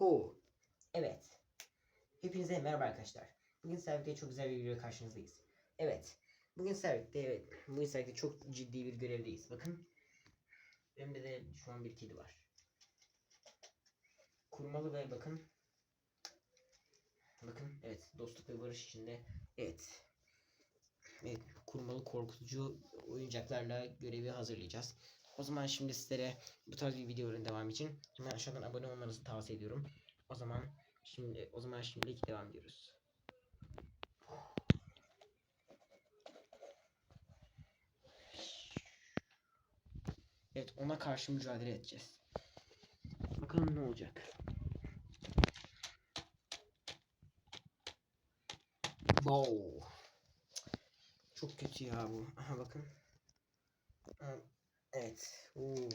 Hu. Evet. Hepinize merhaba arkadaşlar. Bugün Servik'te çok güzel bir video karşınızdayız. Evet. Bugün Servik'te evet. Bugün Servik'te çok ciddi bir görevdeyiz. Bakın. Önümde de şu an bir kedi var. Kurmalı ve bakın. Bakın evet dostluk ve barış içinde evet. Evet kurmalı korkutucu oyuncaklarla görevi hazırlayacağız. O zaman şimdi sizlere bu tarz bir videoların devamı için hemen aşağıdan abone olmanızı tavsiye ediyorum. O zaman şimdi o zaman şimdilik devam ediyoruz. Evet ona karşı mücadele edeceğiz. Bakalım ne olacak. Wow. Çok kötü ya bu. Aha bakın. Ha, Evet. Oo.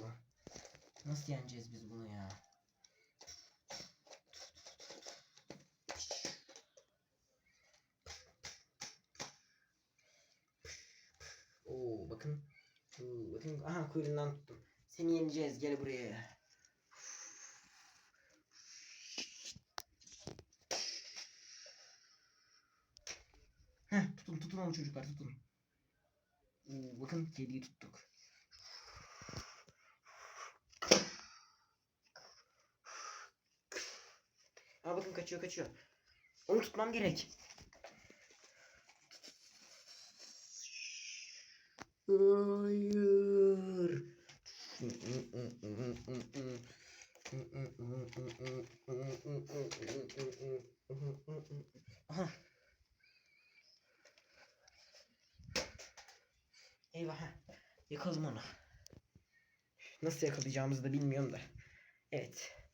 Nasıl yeneceğiz biz bunu ya? Oo bakın. Oo, bakın aha kuyruğundan tuttum. Seni yeneceğiz. Gel buraya. Heh, tutun tutun onu çocuklar tutun. Oo, bakın kediyi tuttuk. Aa bakın kaçıyor kaçıyor. Onu tutmam gerek. Hayır. Aha. Eyvah. Yakaladım onu. Nasıl yakalayacağımızı da bilmiyorum da. Evet.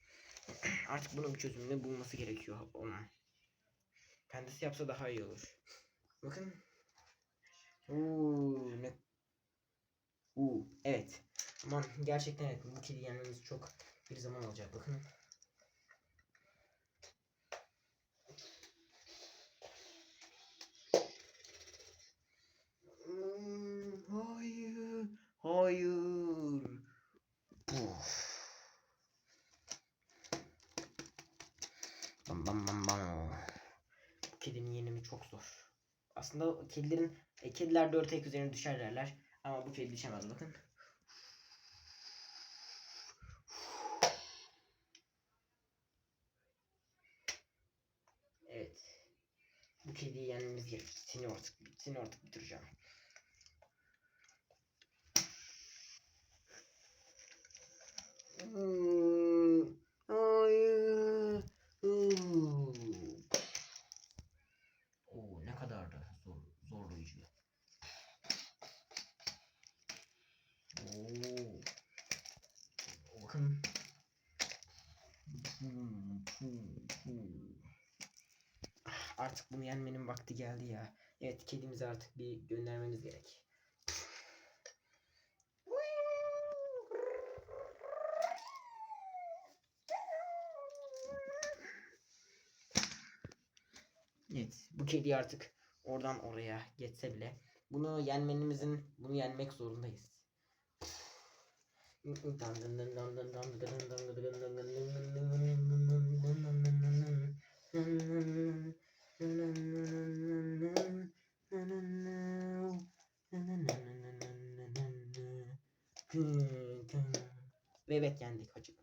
Artık bunun bir çözümünü bulması gerekiyor onun. Kendisi yapsa daha iyi olur. Bakın. Uuu ne Uuu evet. Aman gerçekten evet bu kedi yenmemiz çok bir zaman alacak bakın. Bam bam bam bam. Bu kedinin yenimi çok zor. Aslında kedilerin e, kediler dört ayak üzerine düşer derler. Ama bu kedi düşemez bakın. Evet. Bu kediyi yenmemiz gerek. Seni artık, seni artık bitireceğim. Hmm, Hayır. Hmm. Oo, ne kadar da zor, zorlayıcı. Oo. Bakın. Hmm, hmm, hmm. Ah, Artık bunu yenmenin vakti geldi ya. Evet kedimizi artık bir göndermemiz gerek. Evet bu kedi artık oradan oraya geçse bile bunu yenmenimizin bunu yenmek zorundayız. Ve Evet yendik hacı.